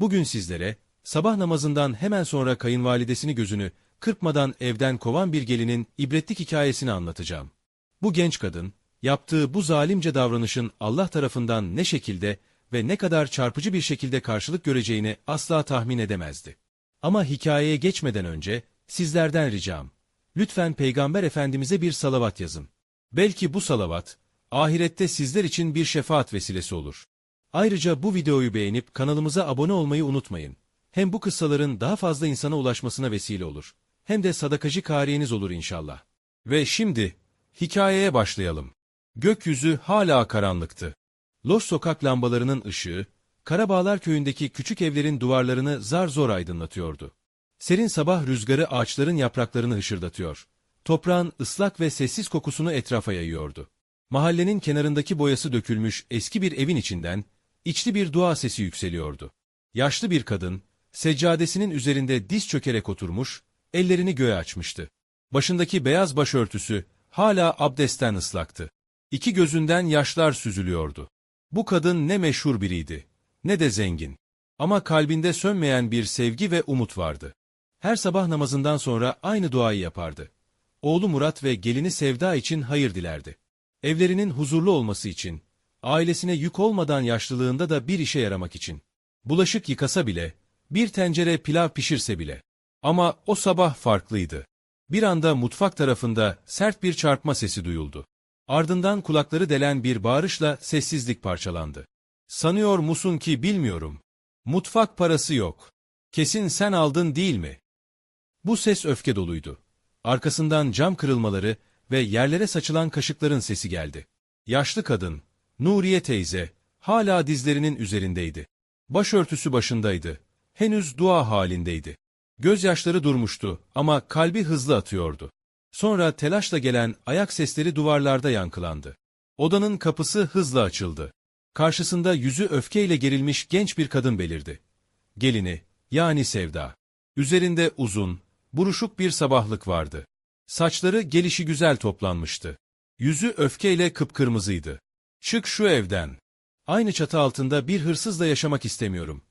Bugün sizlere, sabah namazından hemen sonra kayınvalidesini gözünü kırpmadan evden kovan bir gelinin ibretlik hikayesini anlatacağım. Bu genç kadın, yaptığı bu zalimce davranışın Allah tarafından ne şekilde ve ne kadar çarpıcı bir şekilde karşılık göreceğini asla tahmin edemezdi. Ama hikayeye geçmeden önce sizlerden ricam, lütfen Peygamber Efendimiz'e bir salavat yazın. Belki bu salavat, ahirette sizler için bir şefaat vesilesi olur. Ayrıca bu videoyu beğenip kanalımıza abone olmayı unutmayın. Hem bu kıssaların daha fazla insana ulaşmasına vesile olur. Hem de sadakacı kariyeniz olur inşallah. Ve şimdi, hikayeye başlayalım. Gökyüzü hala karanlıktı. Loş sokak lambalarının ışığı, Karabağlar köyündeki küçük evlerin duvarlarını zar zor aydınlatıyordu. Serin sabah rüzgarı ağaçların yapraklarını hışırdatıyor. Toprağın ıslak ve sessiz kokusunu etrafa yayıyordu. Mahallenin kenarındaki boyası dökülmüş eski bir evin içinden, içli bir dua sesi yükseliyordu. Yaşlı bir kadın, seccadesinin üzerinde diz çökerek oturmuş, ellerini göğe açmıştı. Başındaki beyaz başörtüsü hala abdestten ıslaktı. İki gözünden yaşlar süzülüyordu. Bu kadın ne meşhur biriydi, ne de zengin. Ama kalbinde sönmeyen bir sevgi ve umut vardı. Her sabah namazından sonra aynı duayı yapardı. Oğlu Murat ve gelini Sevda için hayır dilerdi. Evlerinin huzurlu olması için, ailesine yük olmadan yaşlılığında da bir işe yaramak için. Bulaşık yıkasa bile, bir tencere pilav pişirse bile. Ama o sabah farklıydı. Bir anda mutfak tarafında sert bir çarpma sesi duyuldu. Ardından kulakları delen bir bağırışla sessizlik parçalandı. Sanıyor musun ki bilmiyorum. Mutfak parası yok. Kesin sen aldın değil mi? Bu ses öfke doluydu. Arkasından cam kırılmaları ve yerlere saçılan kaşıkların sesi geldi. Yaşlı kadın, Nuriye teyze, hala dizlerinin üzerindeydi. Başörtüsü başındaydı. Henüz dua halindeydi. Gözyaşları durmuştu ama kalbi hızlı atıyordu. Sonra telaşla gelen ayak sesleri duvarlarda yankılandı. Odanın kapısı hızla açıldı. Karşısında yüzü öfkeyle gerilmiş genç bir kadın belirdi. Gelini, yani Sevda. Üzerinde uzun, buruşuk bir sabahlık vardı. Saçları gelişi güzel toplanmıştı. Yüzü öfkeyle kıpkırmızıydı. Çık şu evden. Aynı çatı altında bir hırsızla yaşamak istemiyorum.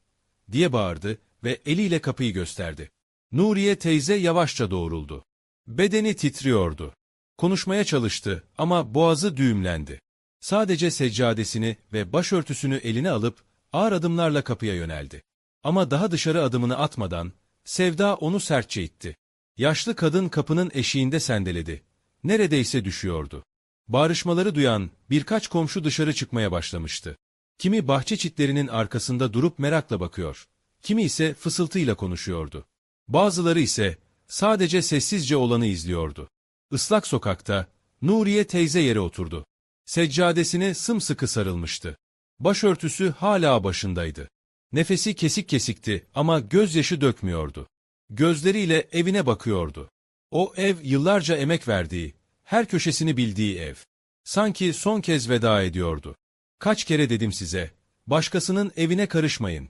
Diye bağırdı ve eliyle kapıyı gösterdi. Nuriye teyze yavaşça doğruldu. Bedeni titriyordu. Konuşmaya çalıştı ama boğazı düğümlendi. Sadece seccadesini ve başörtüsünü eline alıp ağır adımlarla kapıya yöneldi. Ama daha dışarı adımını atmadan Sevda onu sertçe itti. Yaşlı kadın kapının eşiğinde sendeledi. Neredeyse düşüyordu. Bağrışmaları duyan birkaç komşu dışarı çıkmaya başlamıştı. Kimi bahçe çitlerinin arkasında durup merakla bakıyor. Kimi ise fısıltıyla konuşuyordu. Bazıları ise sadece sessizce olanı izliyordu. Islak sokakta Nuriye teyze yere oturdu. Seccadesine sımsıkı sarılmıştı. Başörtüsü hala başındaydı. Nefesi kesik kesikti ama gözyaşı dökmüyordu. Gözleriyle evine bakıyordu. O ev yıllarca emek verdiği, her köşesini bildiği ev. Sanki son kez veda ediyordu. Kaç kere dedim size, başkasının evine karışmayın.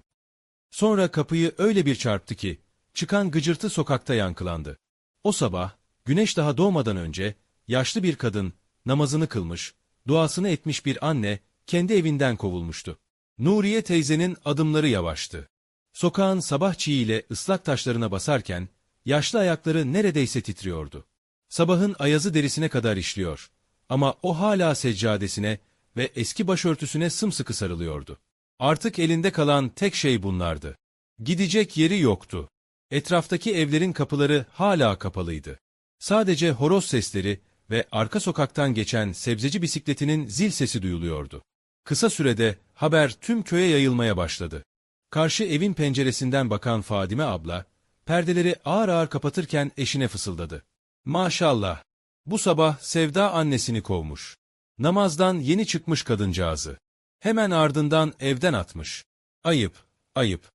Sonra kapıyı öyle bir çarptı ki, çıkan gıcırtı sokakta yankılandı. O sabah, güneş daha doğmadan önce, yaşlı bir kadın, namazını kılmış, duasını etmiş bir anne, kendi evinden kovulmuştu. Nuriye teyzenin adımları yavaştı. Sokağın sabah çiğiyle ıslak taşlarına basarken, yaşlı ayakları neredeyse titriyordu. Sabahın ayazı derisine kadar işliyor. Ama o hala seccadesine ve eski başörtüsüne sımsıkı sarılıyordu. Artık elinde kalan tek şey bunlardı. Gidecek yeri yoktu. Etraftaki evlerin kapıları hala kapalıydı. Sadece horoz sesleri ve arka sokaktan geçen sebzeci bisikletinin zil sesi duyuluyordu. Kısa sürede haber tüm köye yayılmaya başladı. Karşı evin penceresinden bakan Fadime abla, perdeleri ağır ağır kapatırken eşine fısıldadı. Maşallah, bu sabah Sevda annesini kovmuş. Namazdan yeni çıkmış kadıncağızı. Hemen ardından evden atmış. Ayıp, ayıp.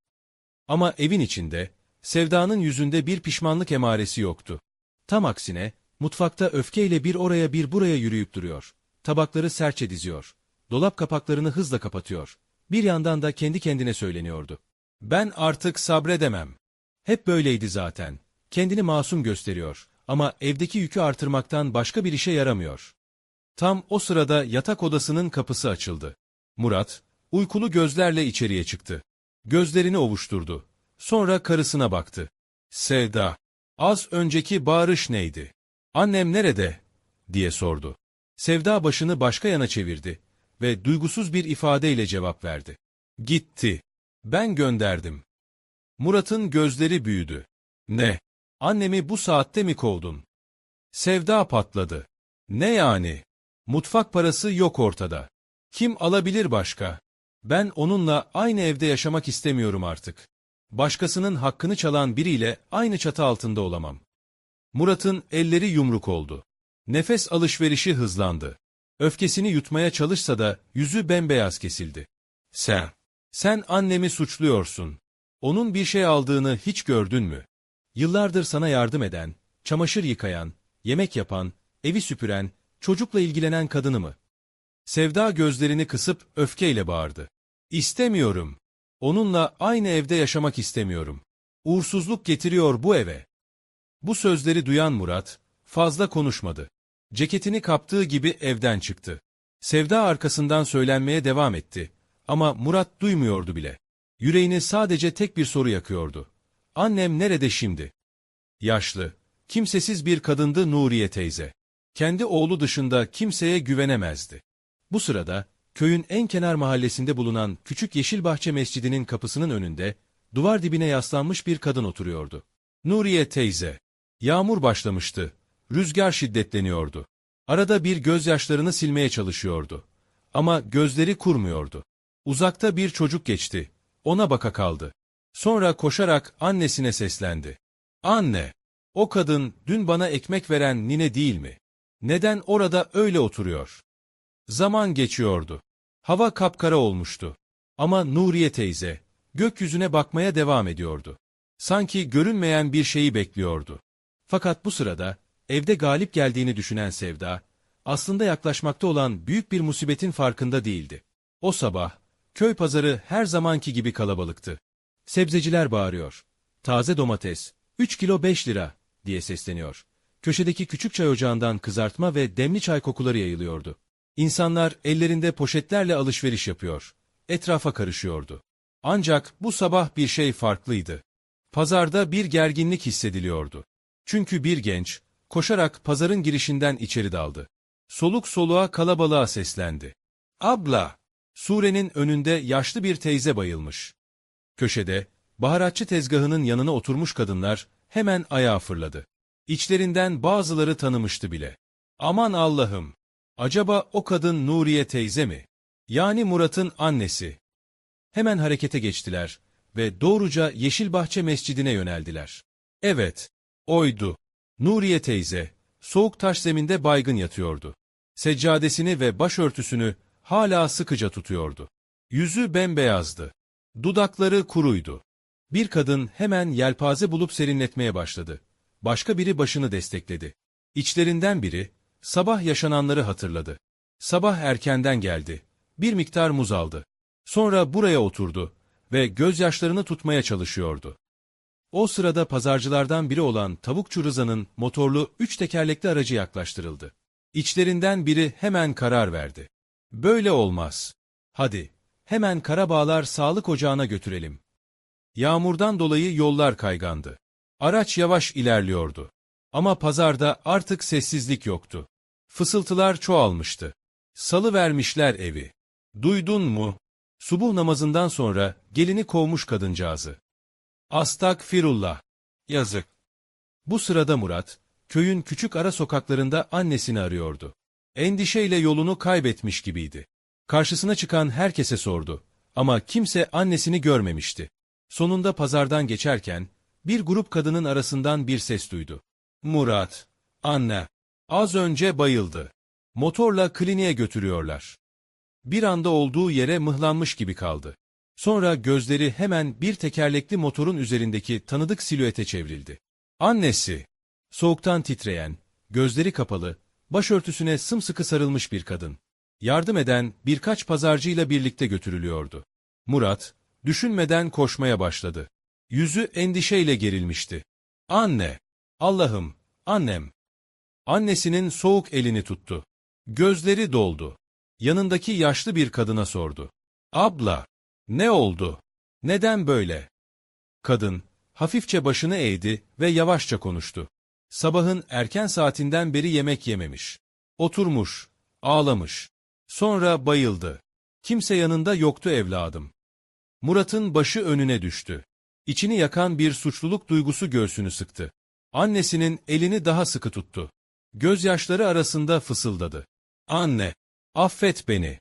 Ama evin içinde, Sevda'nın yüzünde bir pişmanlık emaresi yoktu. Tam aksine, mutfakta öfkeyle bir oraya bir buraya yürüyüp duruyor. Tabakları serçe diziyor. Dolap kapaklarını hızla kapatıyor. Bir yandan da kendi kendine söyleniyordu. Ben artık sabredemem. Hep böyleydi zaten. Kendini masum gösteriyor ama evdeki yükü artırmaktan başka bir işe yaramıyor. Tam o sırada yatak odasının kapısı açıldı. Murat, uykulu gözlerle içeriye çıktı. Gözlerini ovuşturdu. Sonra karısına baktı. Sevda, az önceki bağırış neydi? Annem nerede? diye sordu. Sevda başını başka yana çevirdi ve duygusuz bir ifadeyle cevap verdi. Gitti. Ben gönderdim. Murat'ın gözleri büyüdü. Ne? Annemi bu saatte mi kovdun? Sevda patladı. Ne yani? Mutfak parası yok ortada. Kim alabilir başka? Ben onunla aynı evde yaşamak istemiyorum artık. Başkasının hakkını çalan biriyle aynı çatı altında olamam. Murat'ın elleri yumruk oldu. Nefes alışverişi hızlandı. Öfkesini yutmaya çalışsa da yüzü bembeyaz kesildi. Sen, sen annemi suçluyorsun. Onun bir şey aldığını hiç gördün mü? Yıllardır sana yardım eden, çamaşır yıkayan, yemek yapan, evi süpüren, çocukla ilgilenen kadını mı? Sevda gözlerini kısıp öfkeyle bağırdı. İstemiyorum. Onunla aynı evde yaşamak istemiyorum. Uğursuzluk getiriyor bu eve. Bu sözleri duyan Murat, fazla konuşmadı. Ceketini kaptığı gibi evden çıktı. Sevda arkasından söylenmeye devam etti. Ama Murat duymuyordu bile. Yüreğini sadece tek bir soru yakıyordu. Annem nerede şimdi? Yaşlı, kimsesiz bir kadındı Nuriye teyze. Kendi oğlu dışında kimseye güvenemezdi. Bu sırada, köyün en kenar mahallesinde bulunan küçük Yeşilbahçe Mescidi'nin kapısının önünde, duvar dibine yaslanmış bir kadın oturuyordu. Nuriye teyze. Yağmur başlamıştı. Rüzgar şiddetleniyordu. Arada bir gözyaşlarını silmeye çalışıyordu. Ama gözleri kurmuyordu. Uzakta bir çocuk geçti. Ona baka kaldı. Sonra koşarak annesine seslendi. Anne, o kadın dün bana ekmek veren nine değil mi? Neden orada öyle oturuyor? Zaman geçiyordu. Hava kapkara olmuştu. Ama Nuriye teyze, gökyüzüne bakmaya devam ediyordu. Sanki görünmeyen bir şeyi bekliyordu. Fakat bu sırada, evde galip geldiğini düşünen Sevda, aslında yaklaşmakta olan büyük bir musibetin farkında değildi. O sabah, köy pazarı her zamanki gibi kalabalıktı. Sebzeciler bağırıyor. Taze domates, 3 kilo 5 lira, diye sesleniyor. Köşedeki küçük çay ocağından kızartma ve demli çay kokuları yayılıyordu. İnsanlar ellerinde poşetlerle alışveriş yapıyor. Etrafa karışıyordu. Ancak bu sabah bir şey farklıydı. Pazarda bir gerginlik hissediliyordu. Çünkü bir genç, koşarak pazarın girişinden içeri daldı. Soluk soluğa kalabalığa seslendi. Abla! Surenin önünde yaşlı bir teyze bayılmış. Köşede, baharatçı tezgahının yanına oturmuş kadınlar hemen ayağa fırladı. İçlerinden bazıları tanımıştı bile. Aman Allah'ım! Acaba o kadın Nuriye teyze mi? Yani Murat'ın annesi. Hemen harekete geçtiler ve doğruca Yeşilbahçe Mescidine yöneldiler. Evet, oydu. Nuriye teyze, soğuk taş zeminde baygın yatıyordu. Seccadesini ve başörtüsünü hala sıkıca tutuyordu. Yüzü bembeyazdı. Dudakları kuruydu. Bir kadın hemen yelpaze bulup serinletmeye başladı. Başka biri başını destekledi. İçlerinden biri, sabah yaşananları hatırladı. Sabah erkenden geldi. Bir miktar muz aldı. Sonra buraya oturdu ve gözyaşlarını tutmaya çalışıyordu. O sırada pazarcılardan biri olan Tavukçu Rıza'nın motorlu üç tekerlekli aracı yaklaştırıldı. İçlerinden biri hemen karar verdi. Böyle olmaz. Hadi, hemen Karabağlar Sağlık Ocağı'na götürelim. Yağmurdan dolayı yollar kaygandı. Araç yavaş ilerliyordu. Ama pazarda artık sessizlik yoktu. Fısıltılar çoğalmıştı. Salı vermişler evi. Duydun mu? Subuh namazından sonra gelini kovmuş kadıncağızı. Astak Firullah. Yazık. Bu sırada Murat, köyün küçük ara sokaklarında annesini arıyordu. Endişeyle yolunu kaybetmiş gibiydi. Karşısına çıkan herkese sordu. Ama kimse annesini görmemişti. Sonunda pazardan geçerken, bir grup kadının arasından bir ses duydu. Murat, anne, az önce bayıldı. Motorla kliniğe götürüyorlar. Bir anda olduğu yere mıhlanmış gibi kaldı. Sonra gözleri hemen bir tekerlekli motorun üzerindeki tanıdık silüete çevrildi. Annesi, soğuktan titreyen, gözleri kapalı, başörtüsüne sımsıkı sarılmış bir kadın. Yardım eden birkaç pazarcıyla birlikte götürülüyordu. Murat, düşünmeden koşmaya başladı. Yüzü endişeyle gerilmişti. Anne! Allah'ım! Annem! Annesinin soğuk elini tuttu. Gözleri doldu. Yanındaki yaşlı bir kadına sordu. Abla! Ne oldu? Neden böyle? Kadın, hafifçe başını eğdi ve yavaşça konuştu. Sabahın erken saatinden beri yemek yememiş. Oturmuş, ağlamış. Sonra bayıldı. Kimse yanında yoktu evladım. Murat'ın başı önüne düştü. İçini yakan bir suçluluk duygusu göğsünü sıktı. Annesinin elini daha sıkı tuttu. Gözyaşları arasında fısıldadı. Anne, affet beni.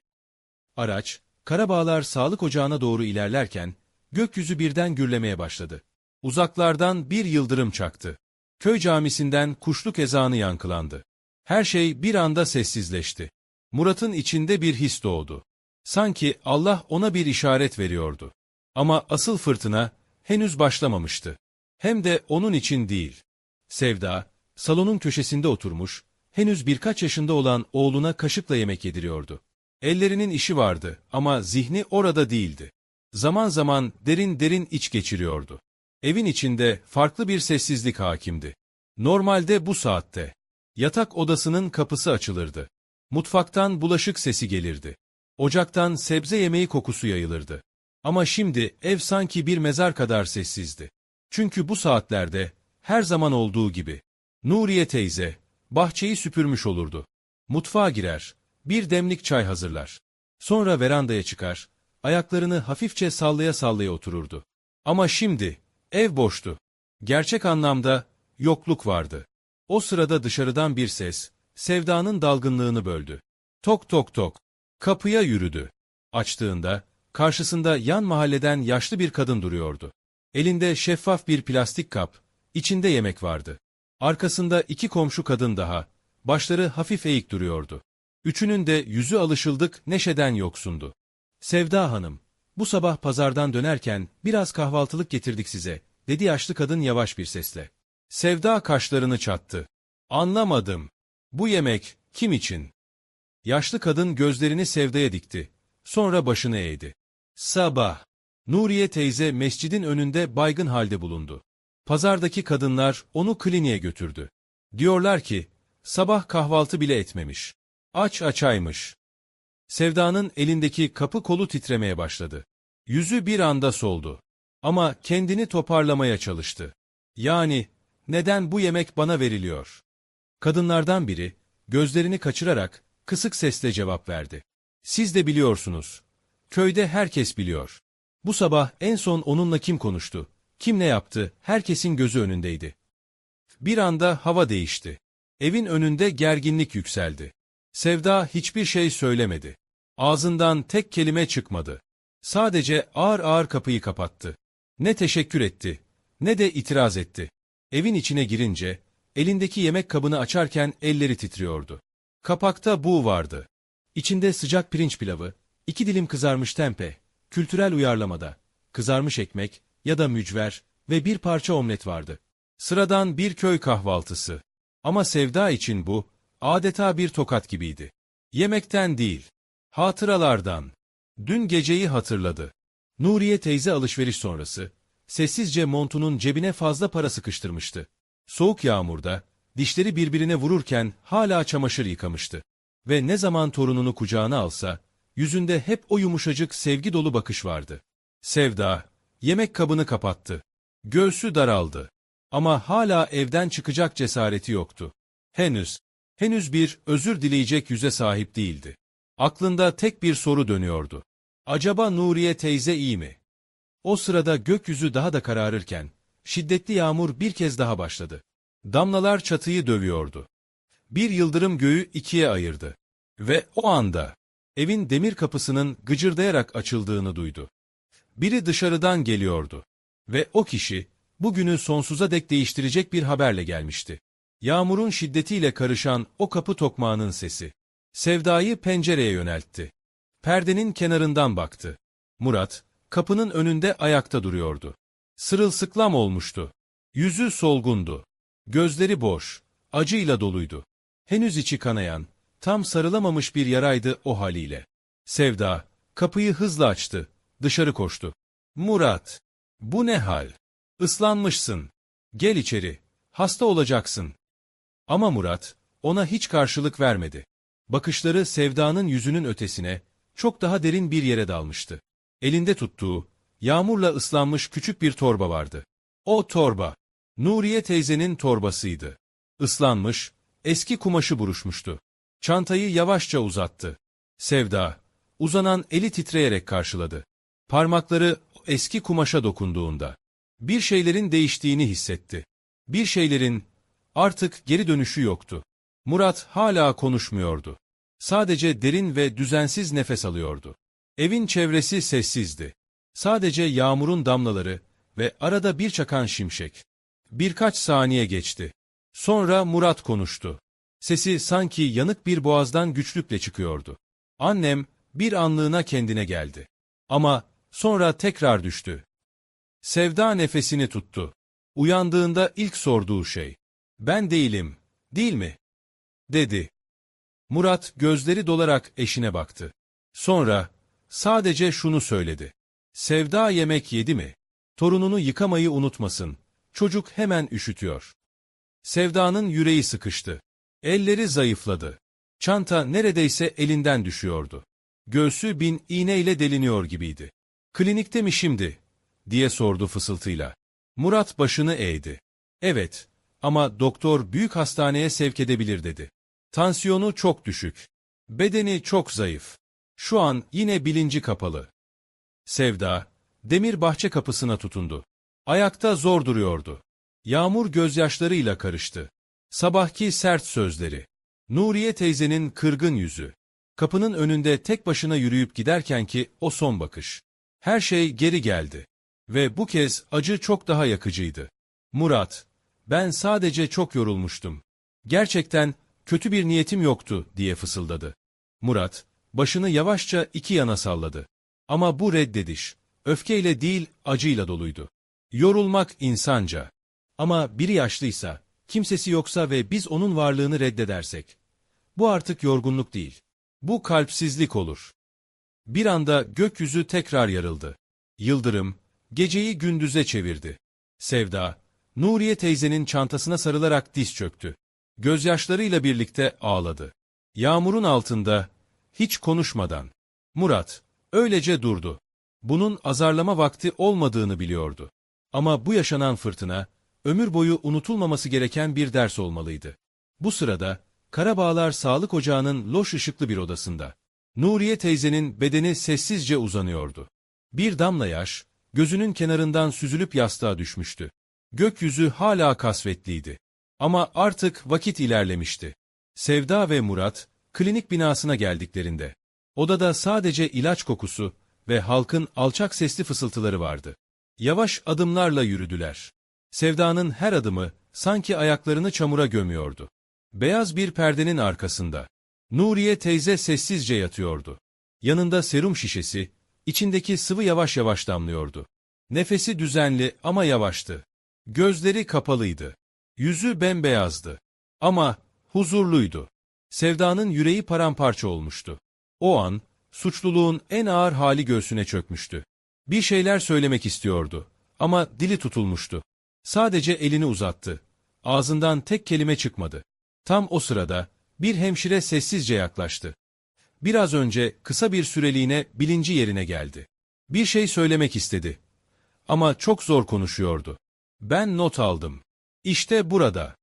Araç, Karabağlar Sağlık Ocağı'na doğru ilerlerken, gökyüzü birden gürlemeye başladı. Uzaklardan bir yıldırım çaktı. Köy camisinden kuşluk ezanı yankılandı. Her şey bir anda sessizleşti. Murat'ın içinde bir his doğdu. Sanki Allah ona bir işaret veriyordu. Ama asıl fırtına henüz başlamamıştı. Hem de onun için değil. Sevda, salonun köşesinde oturmuş, henüz birkaç yaşında olan oğluna kaşıkla yemek yediriyordu. Ellerinin işi vardı ama zihni orada değildi. Zaman zaman derin derin iç geçiriyordu. Evin içinde farklı bir sessizlik hakimdi. Normalde bu saatte. Yatak odasının kapısı açılırdı. Mutfaktan bulaşık sesi gelirdi. Ocaktan sebze yemeği kokusu yayılırdı. Ama şimdi ev sanki bir mezar kadar sessizdi. Çünkü bu saatlerde, her zaman olduğu gibi, Nuriye teyze, bahçeyi süpürmüş olurdu. Mutfağa girer, bir demlik çay hazırlar. Sonra verandaya çıkar, ayaklarını hafifçe sallaya sallaya otururdu. Ama şimdi, ev boştu. Gerçek anlamda, yokluk vardı. O sırada dışarıdan bir ses, Sevda'nın dalgınlığını böldü. Tok tok tok. Kapıya yürüdü. Açtığında, karşısında yan mahalleden yaşlı bir kadın duruyordu. Elinde şeffaf bir plastik kap, içinde yemek vardı. Arkasında iki komşu kadın daha, başları hafif eğik duruyordu. Üçünün de yüzü alışıldık neşeden yoksundu. Sevda Hanım, bu sabah pazardan dönerken biraz kahvaltılık getirdik size, dedi yaşlı kadın yavaş bir sesle. Sevda kaşlarını çattı. Anlamadım. Bu yemek kim için? Yaşlı kadın gözlerini Sevda'ya dikti. Sonra başını eğdi. Sabah. Nuriye teyze mescidin önünde baygın halde bulundu. Pazardaki kadınlar onu kliniğe götürdü. Diyorlar ki, sabah kahvaltı bile etmemiş. Aç açaymış. Sevda'nın elindeki kapı kolu titremeye başladı. Yüzü bir anda soldu. Ama kendini toparlamaya çalıştı. Yani, neden bu yemek bana veriliyor? Kadınlardan biri, gözlerini kaçırarak, kısık sesle cevap verdi. Siz de biliyorsunuz. Köyde herkes biliyor. Bu sabah en son onunla kim konuştu, kim ne yaptı, herkesin gözü önündeydi. Bir anda hava değişti. Evin önünde gerginlik yükseldi. Sevda hiçbir şey söylemedi. Ağzından tek kelime çıkmadı. Sadece ağır ağır kapıyı kapattı. Ne teşekkür etti, ne de itiraz etti. Evin içine girince, elindeki yemek kabını açarken elleri titriyordu. Kapakta bu vardı. İçinde sıcak pirinç pilavı, iki dilim kızarmış tempe, kültürel uyarlamada, kızarmış ekmek ya da mücver ve bir parça omlet vardı. Sıradan bir köy kahvaltısı. Ama Sevda için bu, adeta bir tokat gibiydi. Yemekten değil, hatıralardan. Dün geceyi hatırladı. Nuriye teyze alışveriş sonrası, sessizce montunun cebine fazla para sıkıştırmıştı. Soğuk yağmurda, dişleri birbirine vururken hala çamaşır yıkamıştı. Ve ne zaman torununu kucağına alsa, yüzünde hep o yumuşacık sevgi dolu bakış vardı. Sevda, yemek kabını kapattı. Göğsü daraldı. Ama hala evden çıkacak cesareti yoktu. Henüz, henüz bir özür dileyecek yüze sahip değildi. Aklında tek bir soru dönüyordu. Acaba Nuriye teyze iyi mi? O sırada gökyüzü daha da kararırken, şiddetli yağmur bir kez daha başladı. Damlalar çatıyı dövüyordu. Bir yıldırım göğü ikiye ayırdı. Ve o anda, evin demir kapısının gıcırdayarak açıldığını duydu. Biri dışarıdan geliyordu. Ve o kişi, bugünü sonsuza dek değiştirecek bir haberle gelmişti. Yağmurun şiddetiyle karışan o kapı tokmağının sesi. Sevda'yı pencereye yöneltti. Perdenin kenarından baktı. Murat, kapının önünde ayakta duruyordu. Sırılsıklam olmuştu. Yüzü solgundu. Gözleri boş, acıyla doluydu. Henüz içi kanayan, tam sarılamamış bir yaraydı o haliyle. Sevda, kapıyı hızla açtı, dışarı koştu. Murat, bu ne hal? Islanmışsın. Gel içeri, hasta olacaksın. Ama Murat, ona hiç karşılık vermedi. Bakışları Sevda'nın yüzünün ötesine, çok daha derin bir yere dalmıştı. Elinde tuttuğu, Yağmurla ıslanmış küçük bir torba vardı. O torba, Nuriye teyzenin torbasıydı. Islanmış, eski kumaşı buruşmuştu. Çantayı yavaşça uzattı. Sevda, uzanan eli titreyerek karşıladı. Parmakları eski kumaşa dokunduğunda, bir şeylerin değiştiğini hissetti. Bir şeylerin artık geri dönüşü yoktu. Murat hala konuşmuyordu. Sadece derin ve düzensiz nefes alıyordu. Evin çevresi sessizdi. Sadece yağmurun damlaları ve arada bir çakan şimşek. Birkaç saniye geçti. Sonra Murat konuştu. Sesi sanki yanık bir boğazdan güçlükle çıkıyordu. Annem bir anlığına kendine geldi. Ama sonra tekrar düştü. Sevda nefesini tuttu. Uyandığında ilk sorduğu şey, ben değilim, değil mi? dedi. Murat gözleri dolarak eşine baktı. Sonra sadece şunu söyledi. Sevda yemek yedi mi? Torununu yıkamayı unutmasın. Çocuk hemen üşütüyor. Sevda'nın yüreği sıkıştı. Elleri zayıfladı. Çanta neredeyse elinden düşüyordu. Göğsü bin iğneyle deliniyor gibiydi. Klinikte mi şimdi? diye sordu fısıltıyla. Murat başını eğdi. Evet, ama doktor büyük hastaneye sevk edebilir dedi. Tansiyonu çok düşük. Bedeni çok zayıf. Şu an yine bilinci kapalı. Sevda, demir bahçe kapısına tutundu. Ayakta zor duruyordu. Yağmur gözyaşlarıyla karıştı. Sabahki sert sözleri. Nuriye teyzenin kırgın yüzü. Kapının önünde tek başına yürüyüp giderken ki o son bakış. Her şey geri geldi. Ve bu kez acı çok daha yakıcıydı. Murat, ben sadece çok yorulmuştum. Gerçekten kötü bir niyetim yoktu diye fısıldadı. Murat, başını yavaşça iki yana salladı. Ama bu reddediş, öfkeyle değil acıyla doluydu. Yorulmak insanca. Ama biri yaşlıysa, kimsesi yoksa ve biz onun varlığını reddedersek, bu artık yorgunluk değil. Bu kalpsizlik olur. Bir anda gökyüzü tekrar yarıldı. Yıldırım, geceyi gündüze çevirdi. Sevda, Nuriye teyzenin çantasına sarılarak diz çöktü. Gözyaşlarıyla birlikte ağladı. Yağmurun altında, hiç konuşmadan. Murat, öylece durdu. Bunun azarlama vakti olmadığını biliyordu. Ama bu yaşanan fırtına, ömür boyu unutulmaması gereken bir ders olmalıydı. Bu sırada, Karabağlar Sağlık Ocağı'nın loş ışıklı bir odasında. Nuriye teyzenin bedeni sessizce uzanıyordu. Bir damla yaş, gözünün kenarından süzülüp yastığa düşmüştü. Gökyüzü hala kasvetliydi. Ama artık vakit ilerlemişti. Sevda ve Murat, klinik binasına geldiklerinde, odada sadece ilaç kokusu ve halkın alçak sesli fısıltıları vardı. Yavaş adımlarla yürüdüler. Sevda'nın her adımı sanki ayaklarını çamura gömüyordu. Beyaz bir perdenin arkasında. Nuriye teyze sessizce yatıyordu. Yanında serum şişesi, içindeki sıvı yavaş yavaş damlıyordu. Nefesi düzenli ama yavaştı. Gözleri kapalıydı. Yüzü bembeyazdı. Ama huzurluydu. Sevda'nın yüreği paramparça olmuştu. O an, suçluluğun en ağır hali göğsüne çökmüştü. Bir şeyler söylemek istiyordu. Ama dili tutulmuştu. Sadece elini uzattı. Ağzından tek kelime çıkmadı. Tam o sırada, bir hemşire sessizce yaklaştı. Biraz önce kısa bir süreliğine bilinci yerine geldi. Bir şey söylemek istedi. Ama çok zor konuşuyordu. Ben not aldım. İşte burada.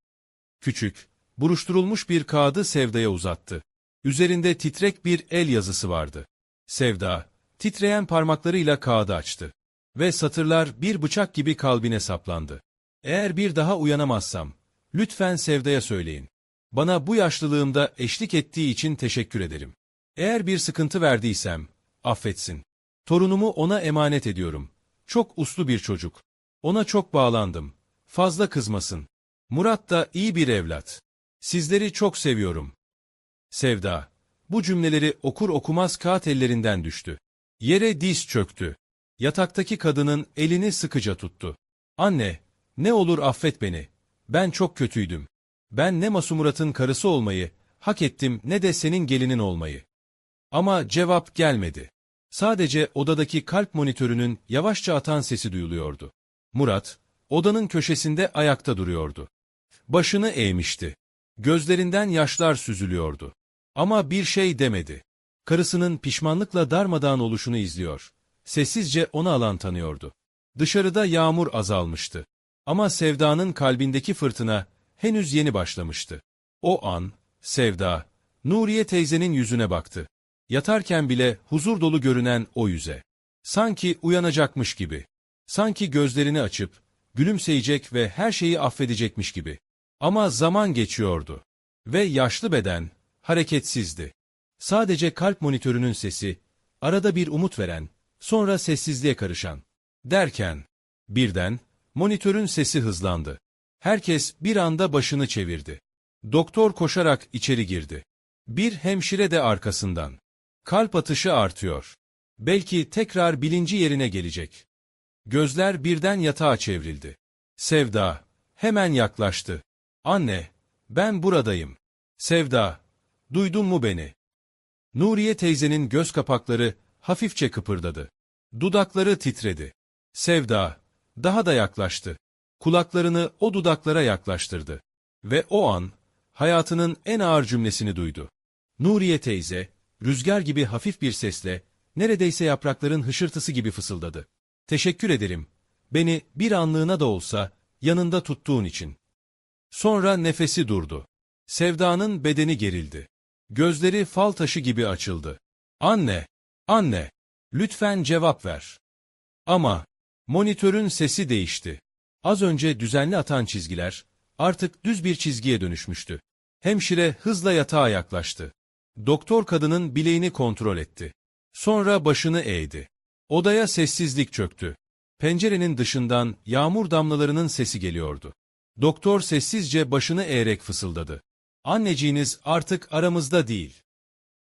Küçük, buruşturulmuş bir kağıdı Sevda'ya uzattı. Üzerinde titrek bir el yazısı vardı. Sevda, titreyen parmaklarıyla kağıdı açtı. Ve satırlar bir bıçak gibi kalbine saplandı. Eğer bir daha uyanamazsam, lütfen Sevda'ya söyleyin. Bana bu yaşlılığımda eşlik ettiği için teşekkür ederim. Eğer bir sıkıntı verdiysem, affetsin. Torunumu ona emanet ediyorum. Çok uslu bir çocuk. Ona çok bağlandım. Fazla kızmasın. Murat da iyi bir evlat. Sizleri çok seviyorum. Sevda, bu cümleleri okur okumaz kağıt ellerinden düştü. Yere diz çöktü. Yataktaki kadının elini sıkıca tuttu. Anne, ne olur affet beni. Ben çok kötüydüm. Ben ne Masumurat'ın karısı olmayı, hak ettim ne de senin gelinin olmayı. Ama cevap gelmedi. Sadece odadaki kalp monitörünün yavaşça atan sesi duyuluyordu. Murat, odanın köşesinde ayakta duruyordu. Başını eğmişti. Gözlerinden yaşlar süzülüyordu. Ama bir şey demedi. Karısının pişmanlıkla darmadağın oluşunu izliyor sessizce onu alan tanıyordu. Dışarıda yağmur azalmıştı. Ama Sevda'nın kalbindeki fırtına henüz yeni başlamıştı. O an, Sevda, Nuriye teyzenin yüzüne baktı. Yatarken bile huzur dolu görünen o yüze. Sanki uyanacakmış gibi. Sanki gözlerini açıp, gülümseyecek ve her şeyi affedecekmiş gibi. Ama zaman geçiyordu. Ve yaşlı beden, hareketsizdi. Sadece kalp monitörünün sesi, arada bir umut veren, sonra sessizliğe karışan. Derken, birden, monitörün sesi hızlandı. Herkes bir anda başını çevirdi. Doktor koşarak içeri girdi. Bir hemşire de arkasından. Kalp atışı artıyor. Belki tekrar bilinci yerine gelecek. Gözler birden yatağa çevrildi. Sevda, hemen yaklaştı. Anne, ben buradayım. Sevda, duydun mu beni? Nuriye teyzenin göz kapakları hafifçe kıpırdadı. Dudakları titredi. Sevda, daha da yaklaştı. Kulaklarını o dudaklara yaklaştırdı. Ve o an, hayatının en ağır cümlesini duydu. Nuriye teyze, rüzgar gibi hafif bir sesle, neredeyse yaprakların hışırtısı gibi fısıldadı. Teşekkür ederim, beni bir anlığına da olsa yanında tuttuğun için. Sonra nefesi durdu. Sevda'nın bedeni gerildi. Gözleri fal taşı gibi açıldı. Anne, anne, lütfen cevap ver. Ama, monitörün sesi değişti. Az önce düzenli atan çizgiler, artık düz bir çizgiye dönüşmüştü. Hemşire hızla yatağa yaklaştı. Doktor kadının bileğini kontrol etti. Sonra başını eğdi. Odaya sessizlik çöktü. Pencerenin dışından yağmur damlalarının sesi geliyordu. Doktor sessizce başını eğerek fısıldadı. Anneciğiniz artık aramızda değil.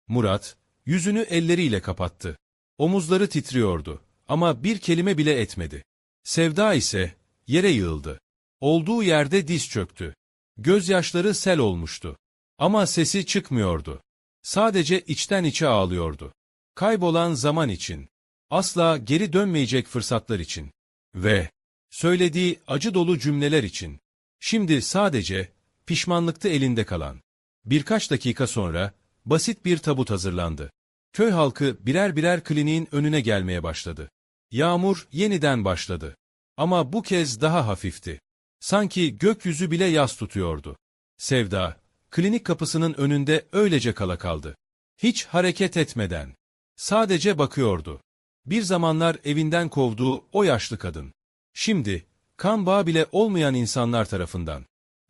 Murat, yüzünü elleriyle kapattı. Omuzları titriyordu ama bir kelime bile etmedi. Sevda ise yere yığıldı. Olduğu yerde diz çöktü. Gözyaşları sel olmuştu. Ama sesi çıkmıyordu. Sadece içten içe ağlıyordu. Kaybolan zaman için. Asla geri dönmeyecek fırsatlar için. Ve söylediği acı dolu cümleler için. Şimdi sadece pişmanlıkta elinde kalan. Birkaç dakika sonra basit bir tabut hazırlandı. Köy halkı birer birer kliniğin önüne gelmeye başladı. Yağmur yeniden başladı. Ama bu kez daha hafifti. Sanki gökyüzü bile yas tutuyordu. Sevda, klinik kapısının önünde öylece kala kaldı. Hiç hareket etmeden. Sadece bakıyordu. Bir zamanlar evinden kovduğu o yaşlı kadın. Şimdi, kan bağı bile olmayan insanlar tarafından.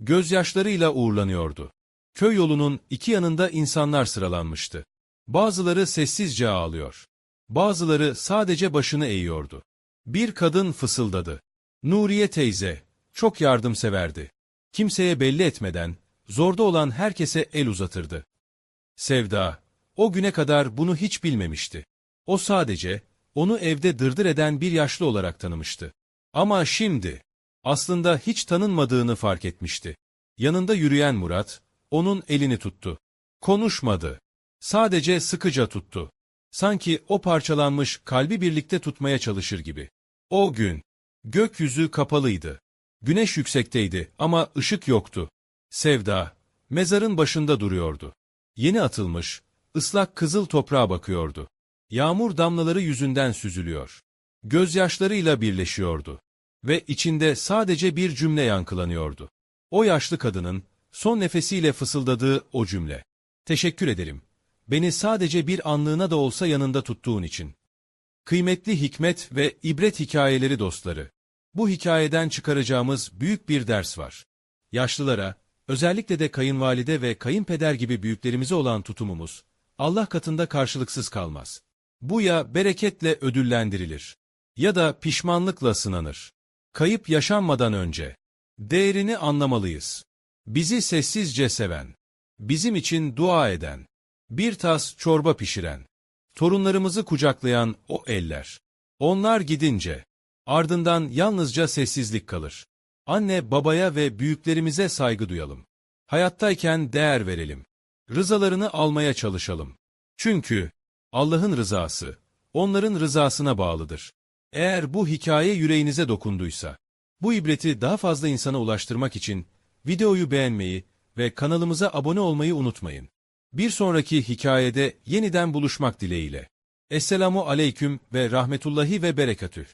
Gözyaşlarıyla uğurlanıyordu. Köy yolunun iki yanında insanlar sıralanmıştı. Bazıları sessizce ağlıyor. Bazıları sadece başını eğiyordu. Bir kadın fısıldadı. Nuriye teyze, çok yardımseverdi. Kimseye belli etmeden, zorda olan herkese el uzatırdı. Sevda, o güne kadar bunu hiç bilmemişti. O sadece, onu evde dırdır eden bir yaşlı olarak tanımıştı. Ama şimdi, aslında hiç tanınmadığını fark etmişti. Yanında yürüyen Murat, onun elini tuttu. Konuşmadı. Sadece sıkıca tuttu. Sanki o parçalanmış kalbi birlikte tutmaya çalışır gibi. O gün, gökyüzü kapalıydı. Güneş yüksekteydi ama ışık yoktu. Sevda, mezarın başında duruyordu. Yeni atılmış, ıslak kızıl toprağa bakıyordu. Yağmur damlaları yüzünden süzülüyor. Gözyaşlarıyla birleşiyordu. Ve içinde sadece bir cümle yankılanıyordu. O yaşlı kadının, son nefesiyle fısıldadığı o cümle. Teşekkür ederim. Beni sadece bir anlığına da olsa yanında tuttuğun için. Kıymetli hikmet ve ibret hikayeleri dostları. Bu hikayeden çıkaracağımız büyük bir ders var. Yaşlılara, özellikle de kayınvalide ve kayınpeder gibi büyüklerimize olan tutumumuz, Allah katında karşılıksız kalmaz. Bu ya bereketle ödüllendirilir ya da pişmanlıkla sınanır. Kayıp yaşanmadan önce değerini anlamalıyız. Bizi sessizce seven, bizim için dua eden, bir tas çorba pişiren, torunlarımızı kucaklayan o eller. Onlar gidince, ardından yalnızca sessizlik kalır. Anne babaya ve büyüklerimize saygı duyalım. Hayattayken değer verelim. Rızalarını almaya çalışalım. Çünkü Allah'ın rızası, onların rızasına bağlıdır. Eğer bu hikaye yüreğinize dokunduysa, bu ibreti daha fazla insana ulaştırmak için videoyu beğenmeyi ve kanalımıza abone olmayı unutmayın. Bir sonraki hikayede yeniden buluşmak dileğiyle. Esselamu aleyküm ve rahmetullahi ve berekatüh.